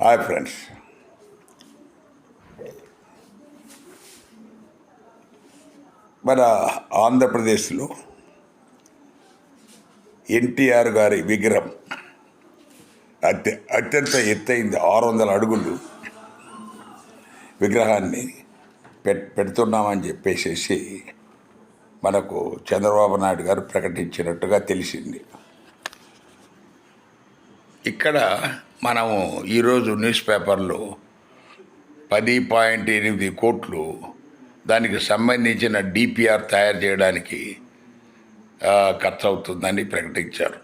Hi friends. మన ఆంధ్రప్రదేశ్లో ఎన్టీఆర్ గారి విగ్రహం అత్య అత్యంత ఎత్తైంది ఆరు వందల అడుగులు విగ్రహాన్ని పెట్ పెడుతున్నామని చెప్పేసేసి మనకు చంద్రబాబు నాయుడు గారు ప్రకటించినట్టుగా తెలిసింది. ఇక్కడ మనము ఈరోజు న్యూస్ పేపర్లో పది పాయింట్ ఎనిమిది కోట్లు దానికి సంబంధించిన డిపిఆర్ తయారు చేయడానికి ఖర్చు అవుతుందని ప్రకటించారు.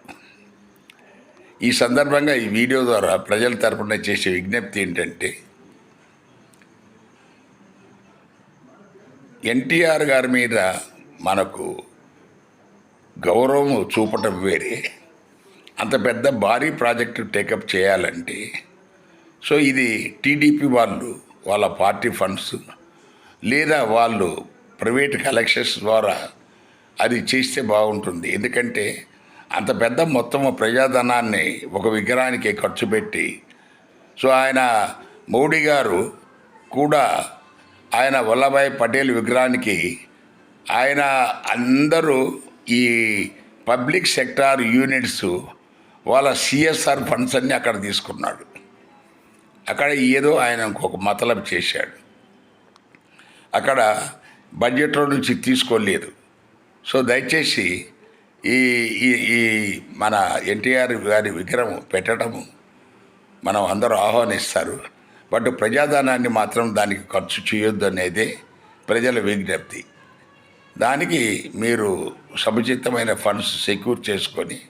ఈ సందర్భంగా ఈ వీడియో ద్వారా ప్రజల తరపున చేసే విజ్ఞప్తి ఏంటంటే ఎన్టీఆర్ గారి మీద మనకు గౌరవం చూపటం వేరే అంత పెద్ద భారీ ప్రాజెక్టు టేకప్ చేయాలంటే సో ఇది టీడీపీ వాళ్ళు వాళ్ళ పార్టీ ఫండ్స్ లేదా వాళ్ళు ప్రైవేట్ కలెక్షన్స్ ద్వారా అది చేస్తే బాగుంటుంది. ఎందుకంటే అంత పెద్ద మొత్తం ప్రజాధనాన్ని ఒక విగ్రహానికి ఖర్చు పెట్టి సో ఆయన మోడీ గారు కూడా ఆయన వల్లభాయ్ పటేల్ విగ్రహానికి ఆయన అందరూ ఈ పబ్లిక్ సెక్టార్ యూనిట్స్ వాళ్ళ సిఎస్ఆర్ ఫండ్స్ అన్నీ అక్కడ తీసుకున్నాడు. అక్కడ ఏదో ఆయన ఇంకొక మతలబ్ చేశాడు. అక్కడ బడ్జెట్లో నుంచి తీసుకోలేదు. సో దయచేసి ఈ ఈ ఈ మన ఎన్టీఆర్ గారి విగ్రహం పెట్టడము మనం అందరూ ఆహ్వానిస్తారు. బట్ ప్రజాధనాన్ని మాత్రం దానికి ఖర్చు చేయొద్దు అనేదే ప్రజల విజ్ఞప్తి. దానికి మీరు సముచితమైన ఫండ్స్ సెక్యూర్ చేసుకొని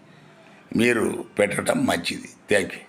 మీరు పెట్టడం మంచిది. Thank you